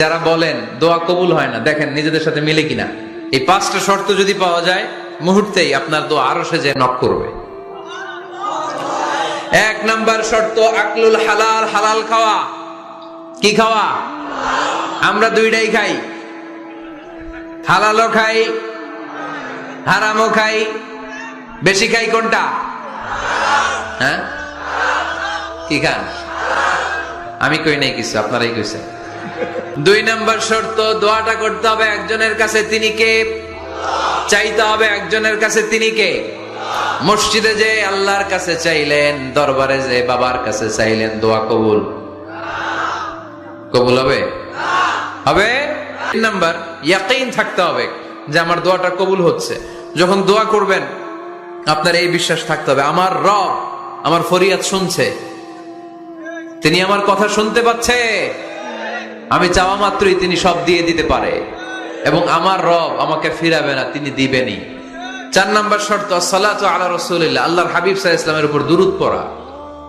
যারা বলেন, দোয়া কবুল হয় না, দেখেন নিজেদের সাথে মিলে কিনা। এই পাঁচটা শর্ত যদি পাওয়া যায়, মুহূর্তেই আপনার দোয়া আরও সে যে নক করবে। এক নাম্বার শর্ত, আকলুল হালাল হালাল খাওয়া। কি খাওয়া? আমরা দুইটাই খাই। হালালও খাই, হারামও খাই। বেশি খাই কোনটা? হ্যাঁ? কি খান? আমি কই নাই কিছু, আপনারাই কইছেন। দুই নাম্বার শর্ত, দোয়াটা করতে হবে একজনের কাছে তিনি কে? চাইতে হবে একজনের কাছে তিনি কে? মসজিদে যে আল্লাহর কাছে চাইলেন, দরবারে যে বাবার কাছে চাইলেন, দোয়া কবুল। কবুল হবে? হবে? তিন নাম্বার, ইয়াকিন থাকতে হবে যে আমার দোয়াটা কবুল হচ্ছে। যখন দোয়া করবেন, আপনার এই বিশ্বাস থাকতে হবে, আমার রব, আমার ফরিয়াদ শুনছে। তিনি আমার কথা শুনতে পাচ্ছে। আমি চাওয়া মাত্রই তিনি সব দিয়ে দিতে পারে। এবং আমার রব আমাকে ফিরাবে না, তিনি দিবেনই। চার নাম্বার শর্ত সালাতু আলা রাসূলিল্লাহ। আল্লাহর হাবিব সাল্লাল্লাহু আলাইহি উপর দুরূদ পড়া।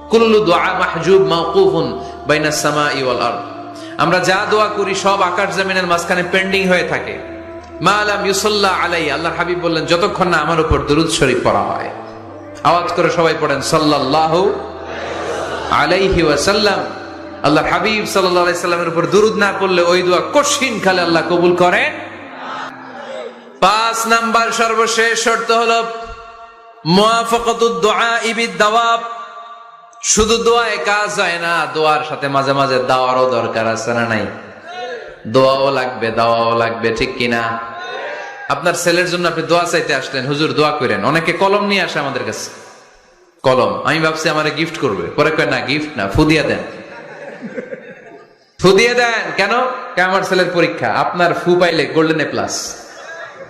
কুল্লু দুআ মাহজুব মাওকুফুন বাইনাস সামাই ওয়াল আরদ। আমরা যা দোয়া করি সব আকাশ জমিনের মাঝখানে পেন্ডিং হয়ে থাকে। মা আলাম ইউসাল্লাহ আলাই আল্লাহর হাবিব বললেন, যতক্ষণ না আমার উপর দুরূদ শরীফ পড়া হয়। আওয়াজ করে সবাই পড়েন, সাল্লাল্লাহু আলাইহি ওয়াসাল্লাম। আল্লাহ হাবিব সাল্লামের উপর দুরুদ না পড়লে ওই দোয়া কঠিন খালে আল্লাহ কবুল করেন পাঁচ নাম্বার সর্বশেষ শর্ত হলো শুধু দোয়ায় কাজ হয় না, দোয়ার সাথে মাঝে মাঝে দাওয়ারও দরকার আছে না নাই? দোয়াও লাগবে, দাওয়াও লাগবে, ঠিক কিনা? আপনার ছেলের জন্য আপনি দোয়া চাইতে আসলেন, হুজুর দোয়া করেন। অনেকে কলম নিয়ে আসে আমাদের কাছে। কলম। আমি ভাবছি আমার গিফট করবে। পরে কয়, না গিফট না, ফুদিয়া দেন। ফুদিয়ে দেন। কেন? কে আমার ছেলের পরীক্ষা? আপনার ফু পাইলে গোল্ডেন এ প্লাস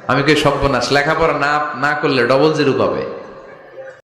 আমি কই সর্বনাশ। লেখাপড়া না না করলে ডবল জিরো পাবে